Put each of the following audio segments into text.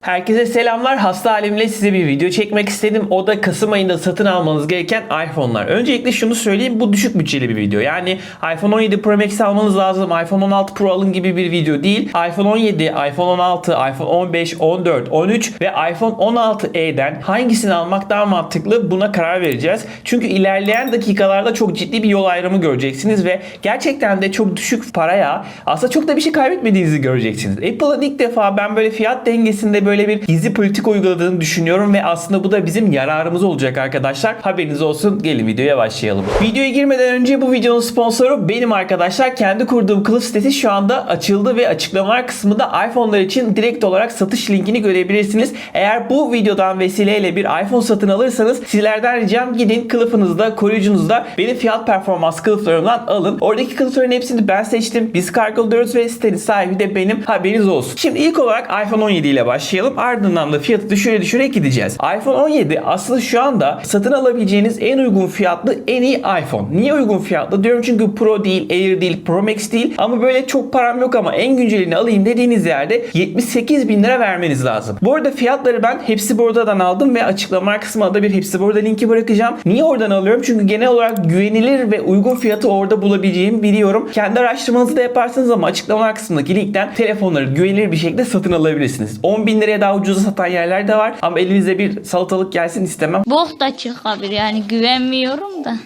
Herkese selamlar. Hasta halimle size bir video çekmek istedim. O da Kasım ayında satın almanız gereken iPhone'lar. Öncelikle şunu söyleyeyim. Bu düşük bütçeli bir video. Yani iPhone 17 Pro Max almanız lazım. iPhone 16 Pro alın gibi bir video değil. iPhone 17, iPhone 16, iPhone 15, 14, 13 ve iPhone 16e'den hangisini almak daha mantıklı buna karar vereceğiz. Çünkü ilerleyen dakikalarda çok ciddi bir yol ayrımı göreceksiniz ve gerçekten de çok düşük paraya aslında çok da bir şey kaybetmediğinizi göreceksiniz. Apple'ın ilk defa ben böyle fiyat dengesinde böyle bir gizli politik uyguladığını düşünüyorum ve aslında bu da bizim yararımız olacak arkadaşlar. Haberiniz olsun. Gelin videoya başlayalım. Videoya girmeden önce bu videonun sponsoru benim arkadaşlar. Kendi kurduğum kılıf sitesi şu anda açıldı ve açıklamalar kısmında iPhone'lar için direkt olarak satış linkini görebilirsiniz. Eğer bu videodan vesileyle bir iPhone satın alırsanız sizlerden ricam gidin kılıfınızda, koruyucunuzda benim fiyat performans kılıflarımdan alın. Oradaki kılıfların hepsini ben seçtim. Biz kargılıyoruz ve sitenin sahibi de benim. Haberiniz olsun. Şimdi ilk olarak iPhone 17 ile başlayalım. Ardından da fiyatı düşüre düşüre gideceğiz. iPhone 17 aslında şu anda satın alabileceğiniz en uygun fiyatlı en iyi iPhone. Niye uygun fiyatlı diyorum çünkü Pro değil, Air değil, Pro Max değil ama böyle çok param yok ama en güncelini alayım dediğiniz yerde 78 bin lira vermeniz lazım. Bu arada fiyatları ben hepsi buradan aldım ve açıklama kısmına da bir hepsi burada linki bırakacağım. Niye oradan alıyorum? Çünkü genel olarak güvenilir ve uygun fiyatı orada bulabileceğimi biliyorum. Kendi araştırmanızı da yaparsınız ama açıklama kısmındaki linkten telefonları güvenilir bir şekilde satın alabilirsiniz. 10 bin liraya daha ucuza satan yerler de var ama elinize bir salatalık gelsin istemem. Bok da çıkabilir yani güvenmiyorum da.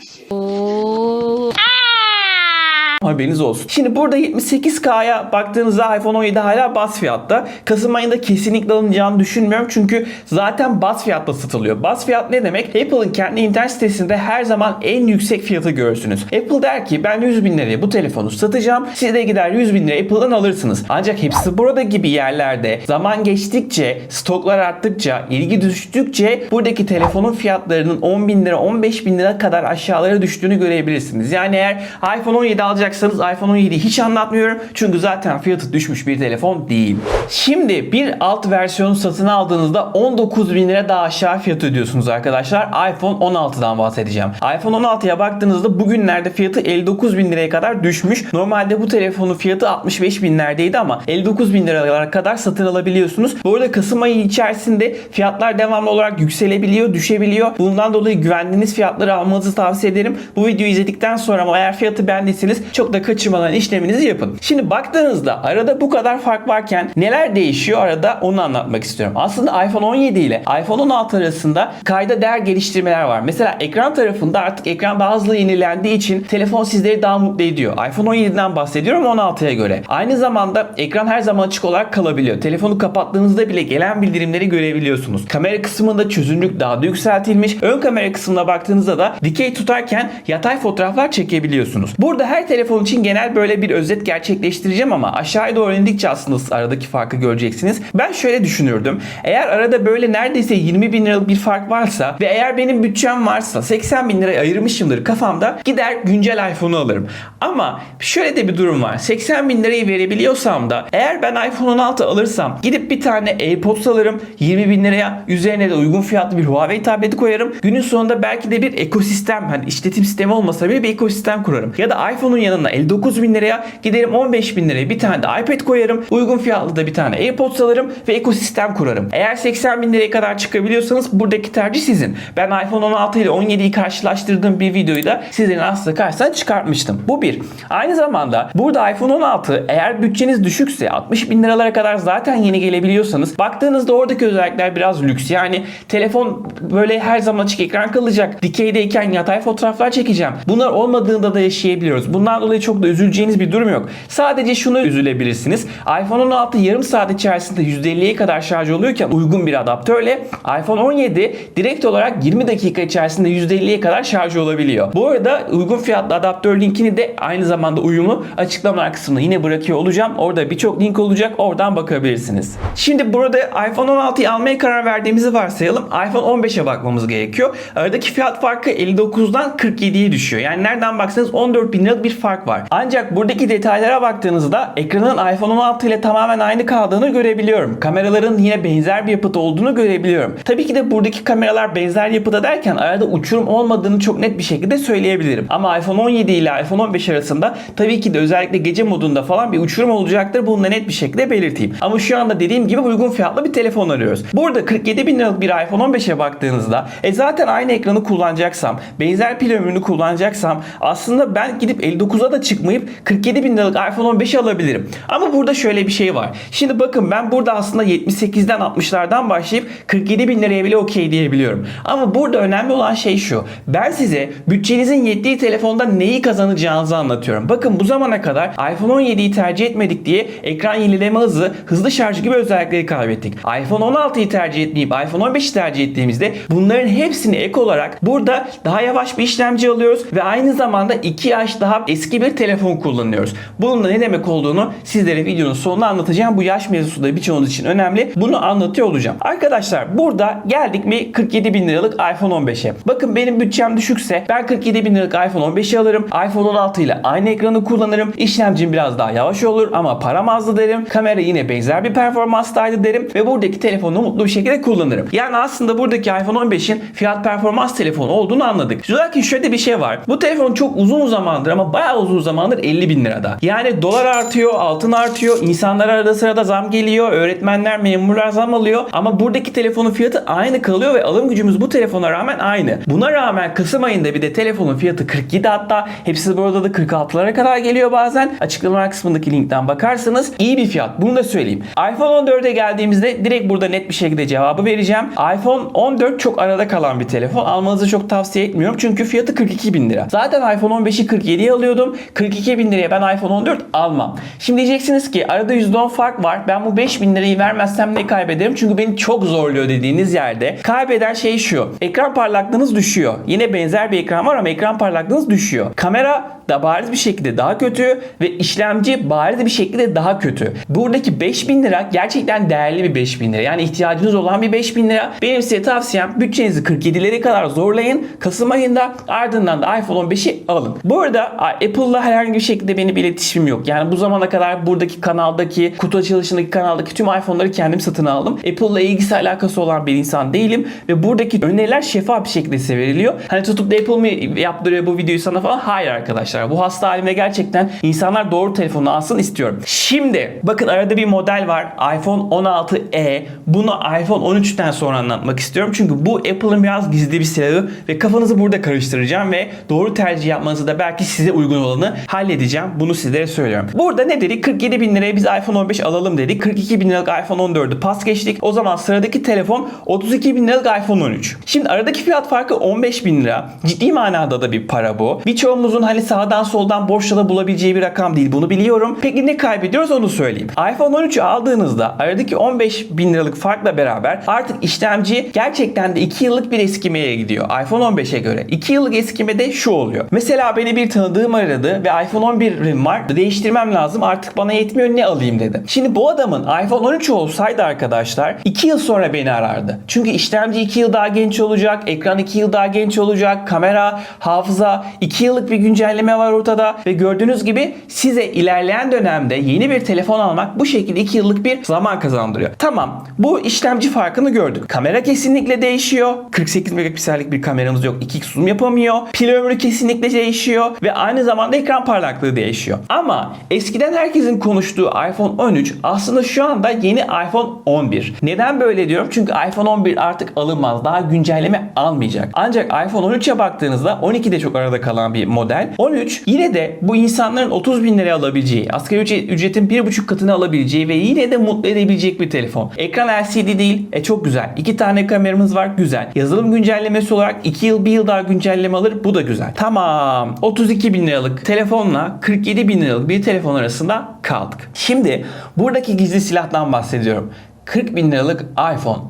Haberiniz olsun. Şimdi burada 78K'ya baktığınızda iPhone 17 hala bas fiyatta. Kasım ayında kesinlikle alınacağını düşünmüyorum. Çünkü zaten bas fiyatta satılıyor. Bas fiyat ne demek? Apple'ın kendi internet sitesinde her zaman en yüksek fiyatı görürsünüz. Apple der ki ben 100 bin liraya bu telefonu satacağım. Siz de gider 100 bin liraya Apple'dan alırsınız. Ancak hepsi burada gibi yerlerde zaman geçtikçe, stoklar arttıkça, ilgi düştükçe buradaki telefonun fiyatlarının 10 bin lira, 15 bin lira kadar aşağılara düştüğünü görebilirsiniz. Yani eğer iPhone 17 alacaksanız iPhone 17'yi hiç anlatmıyorum. Çünkü zaten fiyatı düşmüş bir telefon değil. Şimdi bir alt versiyonu satın aldığınızda 19 bin lira daha aşağı fiyat ödüyorsunuz arkadaşlar. iPhone 16'dan bahsedeceğim. iPhone 16'ya baktığınızda bugünlerde fiyatı 59 bin liraya kadar düşmüş. Normalde bu telefonun fiyatı 65 binlerdeydi ama 59 bin liralara kadar satın alabiliyorsunuz. Bu arada Kasım ayı içerisinde fiyatlar devamlı olarak yükselebiliyor, düşebiliyor. Bundan dolayı güvendiğiniz fiyatları almanızı tavsiye ederim. Bu videoyu izledikten sonra ama eğer fiyatı beğendiyseniz çok da kaçırmadan işleminizi yapın. Şimdi baktığınızda arada bu kadar fark varken neler değişiyor arada onu anlatmak istiyorum. Aslında iPhone 17 ile iPhone 16 arasında kayda değer geliştirmeler var. Mesela ekran tarafında artık ekran daha hızlı yenilendiği için telefon sizleri daha mutlu ediyor. iPhone 17'den bahsediyorum 16'ya göre. Aynı zamanda ekran her zaman açık olarak kalabiliyor. Telefonu kapattığınızda bile gelen bildirimleri görebiliyorsunuz. Kamera kısmında çözünürlük daha da yükseltilmiş. Ön kamera kısmına baktığınızda da dikey tutarken yatay fotoğraflar çekebiliyorsunuz. Burada her telefon için genel böyle bir özet gerçekleştireceğim ama aşağıya doğru indikçe aslında aradaki farkı göreceksiniz. Ben şöyle düşünürdüm. Eğer arada böyle neredeyse 20 bin liralık bir fark varsa ve eğer benim bütçem varsa 80 bin liraya ayırmışımdır kafamda gider güncel iPhone'u alırım. Ama şöyle de bir durum var. 80 bin lirayı verebiliyorsam da eğer ben iPhone 16 alırsam gidip bir tane AirPods alırım 20 bin liraya üzerine de uygun fiyatlı bir Huawei tableti koyarım. Günün sonunda belki de bir ekosistem hani işletim sistemi olmasa bile bir ekosistem kurarım. Ya da iPhone'un yanına 59 bin liraya giderim 15 bin liraya bir tane de iPad koyarım. Uygun fiyatlı da bir tane AirPods alırım ve ekosistem kurarım. Eğer 80 bin liraya kadar çıkabiliyorsanız buradaki tercih sizin. Ben iPhone 16 ile 17'yi karşılaştırdığım bir videoyu da sizlerin aslında karşısına çıkartmıştım. Bu bir. Aynı zamanda burada iPhone 16 eğer bütçeniz düşükse 60 bin liralara kadar zaten yeni gelebiliyorsanız baktığınızda oradaki özellikler biraz lüks. Yani telefon böyle her zaman açık ekran kalacak. Dikeydeyken yatay fotoğraflar çekeceğim. Bunlar olmadığında da yaşayabiliyoruz. Bundan dolayı çok da üzüleceğiniz bir durum yok. Sadece şunu üzülebilirsiniz. iPhone 16 yarım saat içerisinde %50'ye kadar şarj oluyorken uygun bir adaptörle iPhone 17 direkt olarak 20 dakika içerisinde %50'ye kadar şarj olabiliyor. Bu arada uygun fiyatlı adaptör linkini de aynı zamanda uyumlu açıklamalar kısmına yine bırakıyor olacağım. Orada birçok link olacak. Oradan bakabilirsiniz. Şimdi burada iPhone 16'yı almaya karar verdiğimizi varsayalım. iPhone 15'e bakmamız gerekiyor. Aradaki fiyat farkı 59'dan 47'ye düşüyor. Yani nereden baksanız 14 bin liralık bir fark fark var. Ancak buradaki detaylara baktığınızda ekranın iPhone 16 ile tamamen aynı kaldığını görebiliyorum. Kameraların yine benzer bir yapıda olduğunu görebiliyorum. Tabii ki de buradaki kameralar benzer yapıda derken arada uçurum olmadığını çok net bir şekilde söyleyebilirim. Ama iPhone 17 ile iPhone 15 arasında tabii ki de özellikle gece modunda falan bir uçurum olacaktır. Bunu da net bir şekilde belirteyim. Ama şu anda dediğim gibi uygun fiyatlı bir telefon arıyoruz. Burada 47 bin liralık bir iPhone 15'e baktığınızda e zaten aynı ekranı kullanacaksam, benzer pil ömrünü kullanacaksam aslında ben gidip 59'a da çıkmayıp 47 bin liralık iPhone 15'i alabilirim. Ama burada şöyle bir şey var. Şimdi bakın ben burada aslında 78'den 60'lardan başlayıp 47 bin liraya bile okey diyebiliyorum. Ama burada önemli olan şey şu. Ben size bütçenizin yettiği telefonda neyi kazanacağınızı anlatıyorum. Bakın bu zamana kadar iPhone 17'yi tercih etmedik diye ekran yenileme hızı, hızlı şarj gibi özellikleri kaybettik. iPhone 16'yı tercih etmeyip iPhone 15'i tercih ettiğimizde bunların hepsini ek olarak burada daha yavaş bir işlemci alıyoruz ve aynı zamanda 2 yaş daha eski bir telefon kullanıyoruz. Bunun da ne demek olduğunu sizlere videonun sonunda anlatacağım. Bu yaş mevzusu da birçoğunuz için önemli. Bunu anlatıyor olacağım. Arkadaşlar burada geldik mi 47 bin liralık iPhone 15'e. Bakın benim bütçem düşükse ben 47 bin liralık iPhone 15'i alırım. iPhone 16 ile aynı ekranı kullanırım. İşlemcim biraz daha yavaş olur ama param azdı derim. Kamera yine benzer bir performanstaydı derim. Ve buradaki telefonu mutlu bir şekilde kullanırım. Yani aslında buradaki iPhone 15'in fiyat performans telefonu olduğunu anladık. Lakin şöyle bir şey var. Bu telefon çok uzun zamandır ama bayağı uzun zamandır 50 bin lirada. Yani dolar artıyor, altın artıyor, insanlar arada sırada zam geliyor, öğretmenler, memurlar zam alıyor. Ama buradaki telefonun fiyatı aynı kalıyor ve alım gücümüz bu telefona rağmen aynı. Buna rağmen Kasım ayında bir de telefonun fiyatı 47 hatta hepsi burada da 46'lara kadar geliyor bazen. Açıklamalar kısmındaki linkten bakarsanız iyi bir fiyat. Bunu da söyleyeyim. iPhone 14'e geldiğimizde direkt burada net bir şekilde cevabı vereceğim. iPhone 14 çok arada kalan bir telefon. Almanızı çok tavsiye etmiyorum çünkü fiyatı 42 bin lira. Zaten iPhone 15'i 47'ye alıyordum. 42 bin liraya ben iPhone 14 almam. Şimdi diyeceksiniz ki arada %10 fark var. Ben bu 5 bin lirayı vermezsem ne kaybederim? Çünkü beni çok zorluyor dediğiniz yerde. Kaybeden şey şu. Ekran parlaklığınız düşüyor. Yine benzer bir ekran var ama ekran parlaklığınız düşüyor. Kamera da bariz bir şekilde daha kötü ve işlemci bariz bir şekilde daha kötü. Buradaki 5000 lira gerçekten değerli bir 5000 lira. Yani ihtiyacınız olan bir 5000 lira. Benim size tavsiyem bütçenizi 47'lere kadar zorlayın. Kasım ayında ardından da iPhone 15'i alın. Bu arada Apple'la herhangi bir şekilde benim iletişimim yok. Yani bu zamana kadar buradaki kanaldaki, kutu açılışındaki kanaldaki tüm iPhone'ları kendim satın aldım. Apple'la ilgisi alakası olan bir insan değilim ve buradaki öneriler şeffaf bir şekilde size veriliyor. Hani tutup da Apple mi yaptırıyor bu videoyu sana falan? Hayır arkadaşlar. Bu hasta halimde gerçekten insanlar doğru telefonu alsın istiyorum. Şimdi bakın arada bir model var. iPhone 16e. Bunu iPhone 13'ten sonra anlatmak istiyorum. Çünkü bu Apple'ın biraz gizli bir silahı ve kafanızı burada karıştıracağım ve doğru tercih yapmanızı da belki size uygun olanı halledeceğim. Bunu sizlere söylüyorum. Burada ne dedik? 47 bin liraya biz iPhone 15 alalım dedik. 42 bin liralık iPhone 14'ü pas geçtik. O zaman sıradaki telefon 32 bin liralık iPhone 13. Şimdi aradaki fiyat farkı 15 bin lira. Ciddi manada da bir para bu. Birçoğumuzun hani sağdan soldan borçla da bulabileceği bir rakam değil. Bunu biliyorum. Peki ne kaybediyoruz onu söyleyeyim. iPhone 13'ü aldığınızda aradaki 15 bin liralık farkla beraber artık işlemci gerçekten de 2 yıllık bir eskimeye gidiyor. iPhone 15'e göre. 2 yıllık eskimede şu oluyor. Mesela beni bir tanıdığım aradı ve iPhone 11'im var. Değiştirmem lazım. Artık bana yetmiyor ne alayım dedi. Şimdi bu adamın iPhone 13 olsaydı arkadaşlar 2 yıl sonra beni arardı. Çünkü işlemci 2 yıl daha genç olacak. Ekran 2 yıl daha genç olacak. Kamera, hafıza 2 yıllık bir güncelleme var ortada ve gördüğünüz gibi size ilerleyen dönemde yeni bir telefon almak bu şekilde 2 yıllık bir zaman kazandırıyor. Tamam bu işlemci farkını gördük. Kamera kesinlikle değişiyor. 48 megapiksellik bir kameramız yok. 2x zoom yapamıyor. Pil ömrü kesinlikle değişiyor ve aynı zamanda ekran parlaklığı değişiyor. Ama eskiden herkesin konuştuğu iPhone 13 aslında şu anda yeni iPhone 11. Neden böyle diyorum? Çünkü iPhone 11 artık alınmaz. Daha güncelleme almayacak. Ancak iPhone 13'e baktığınızda 12 de çok arada kalan bir model. 13 yine de bu insanların 30 bin liraya alabileceği, asgari ücret, ücretin 1,5 katını alabileceği ve yine de mutlu edebilecek bir telefon. Ekran LCD değil. E çok güzel. İki tane kameramız var. Güzel. Yazılım güncellemesi olarak 2 yıl 1 yıl daha güncelleme alır. Bu da güzel. Tamam. 32 bin liralık telefonla 47 bin liralık bir telefon arasında kaldık. Şimdi buradaki gizli silahtan bahsediyorum. 40 bin liralık iPhone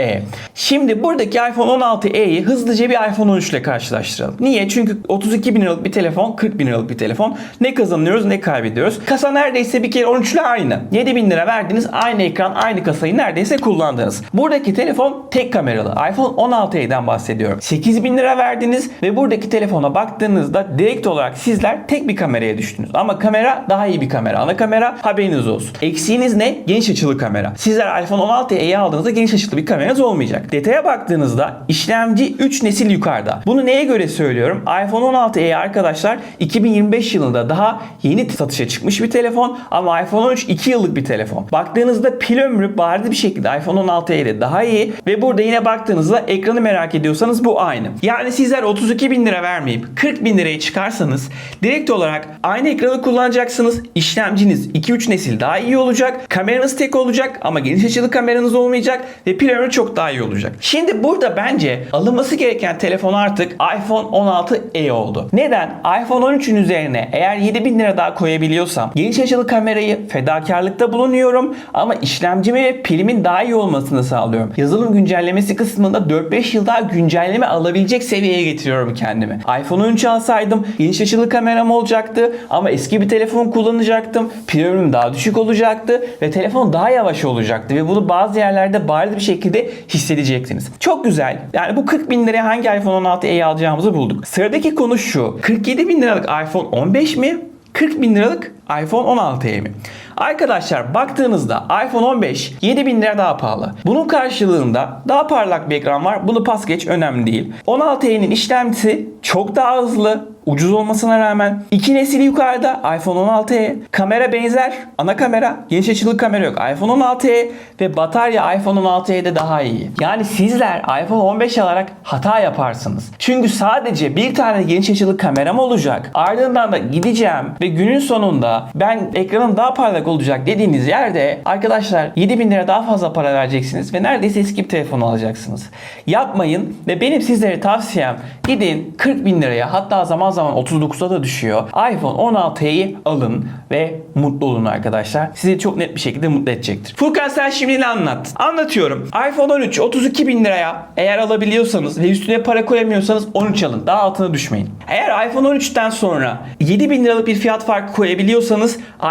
E. Şimdi buradaki iPhone 16e'yi hızlıca bir iPhone 13 ile karşılaştıralım. Niye? Çünkü 32 bin liralık bir telefon, 40 bin liralık bir telefon. Ne kazanıyoruz ne kaybediyoruz. Kasa neredeyse bir kere 13 ile aynı. 7 bin lira verdiniz aynı ekran aynı kasayı neredeyse kullandınız. Buradaki telefon tek kameralı. iPhone 16e'den bahsediyorum. 8 bin lira verdiniz ve buradaki telefona baktığınızda direkt olarak sizler tek bir kameraya düştünüz. Ama kamera daha iyi bir kamera. Ana kamera haberiniz olsun. Eksiğiniz ne? Geniş açılı kamera. Sizler iPhone 16e'yi aldığınızda geniş açılı bir kameranız olmayacak. Detaya baktığınızda işlemci 3 nesil yukarıda. Bunu neye göre söylüyorum? iPhone 16e arkadaşlar 2025 yılında daha yeni satışa çıkmış bir telefon ama iPhone 13 2 yıllık bir telefon. Baktığınızda pil ömrü bariz bir şekilde iPhone 16 ile daha iyi ve burada yine baktığınızda ekranı merak ediyorsanız bu aynı. Yani sizler 32 bin lira vermeyip 40 bin liraya çıkarsanız direkt olarak aynı ekranı kullanacaksınız. İşlemciniz 2-3 nesil daha iyi olacak. Kameranız tek olacak ama geniş açılı kameranız olmayacak ve pil ömrü çok daha iyi olacak. Şimdi burada bence alınması gereken telefon artık iPhone 16e oldu. Neden? iPhone 13'ün üzerine eğer 7000 lira daha koyabiliyorsam geniş açılı kamerayı fedakarlıkta bulunuyorum ama işlemcimi ve pilimin daha iyi olmasını sağlıyorum. Yazılım güncellemesi kısmında 4-5 yıl daha güncelleme alabilecek seviyeye getiriyorum kendimi. iPhone 13 alsaydım geniş açılı kameram olacaktı ama eski bir telefon kullanacaktım. Pil daha düşük olacaktı ve telefon daha yavaş olacaktı ve bunu bazı yerlerde bariz bir şekilde hissedecektiniz. Çok güzel. Yani bu 40 bin liraya hangi iPhone 16'yı alacağımızı bulduk. Sıradaki konu şu. 47 bin liralık iPhone 15 mi? 40 bin liralık iPhone 16'ya mi? Arkadaşlar baktığınızda iPhone 15 7000 lira daha pahalı. Bunun karşılığında daha parlak bir ekran var. Bunu pas geç önemli değil. 16'nin işlemcisi çok daha hızlı. Ucuz olmasına rağmen iki nesil yukarıda iPhone 16'ya kamera benzer ana kamera geniş açılı kamera yok iPhone 16'ya ve batarya iPhone 16'ya de daha iyi. Yani sizler iPhone 15 alarak hata yaparsınız. Çünkü sadece bir tane geniş açılı kameram olacak. Ardından da gideceğim ve günün sonunda ben ekranım daha parlak olacak dediğiniz yerde arkadaşlar 7000 lira daha fazla para vereceksiniz ve neredeyse eski bir telefon alacaksınız. Yapmayın ve benim sizlere tavsiyem gidin 40 bin liraya hatta zaman zaman 39'a da düşüyor. iPhone 16'yı alın ve mutlu olun arkadaşlar. Sizi çok net bir şekilde mutlu edecektir. Furkan sen şimdi ne anlat? Anlatıyorum. iPhone 13 32 bin liraya eğer alabiliyorsanız ve üstüne para koyamıyorsanız 13 alın. Daha altına düşmeyin. Eğer iPhone 13'ten sonra 7 bin liralık bir fiyat farkı koyabiliyorsanız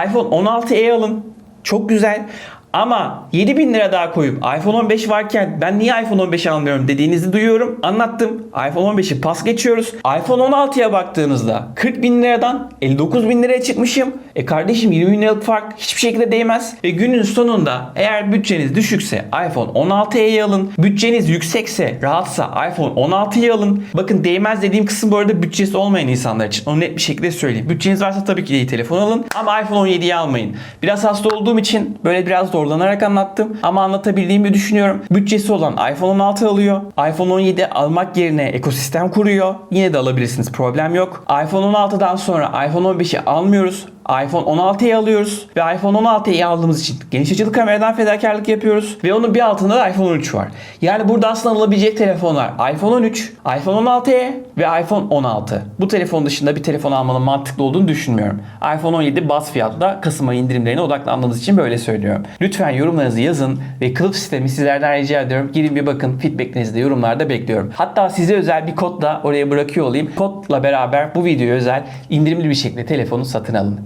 iPhone 16e alın. Çok güzel. Ama 7000 lira daha koyup iPhone 15 varken ben niye iPhone 15 almıyorum dediğinizi duyuyorum. Anlattım. iPhone 15'i pas geçiyoruz. iPhone 16'ya baktığınızda 40 bin liradan 59 bin liraya çıkmışım. E kardeşim 20 bin liralık fark hiçbir şekilde değmez. Ve günün sonunda eğer bütçeniz düşükse iPhone 16'ya alın. Bütçeniz yüksekse rahatsa iPhone 16'yı alın. Bakın değmez dediğim kısım bu arada bütçesi olmayan insanlar için. Onu net bir şekilde söyleyeyim. Bütçeniz varsa tabii ki iyi telefon alın. Ama iPhone 17'yi almayın. Biraz hasta olduğum için böyle biraz zorlanarak anlattım. Ama anlatabildiğimi düşünüyorum. Bütçesi olan iPhone 16 alıyor. iPhone 17 almak yerine ekosistem kuruyor. Yine de alabilirsiniz. Problem yok. iPhone 16'dan sonra iPhone 15'i almıyoruz iPhone 16'yı alıyoruz ve iPhone 16'yı aldığımız için geniş açılı kameradan fedakarlık yapıyoruz ve onun bir altında da iPhone 13 var. Yani burada aslında alınabilecek telefonlar iPhone 13, iPhone 16'ya ve iPhone 16. Bu telefon dışında bir telefon almanın mantıklı olduğunu düşünmüyorum. iPhone 17 baz fiyatla Kasım ayı indirimlerine odaklandığınız için böyle söylüyorum. Lütfen yorumlarınızı yazın ve kılıf sistemi sizlerden rica ediyorum. Gidin bir bakın feedbacklerinizi de yorumlarda bekliyorum. Hatta size özel bir kod da oraya bırakıyor olayım. Kodla beraber bu videoya özel indirimli bir şekilde telefonu satın alın.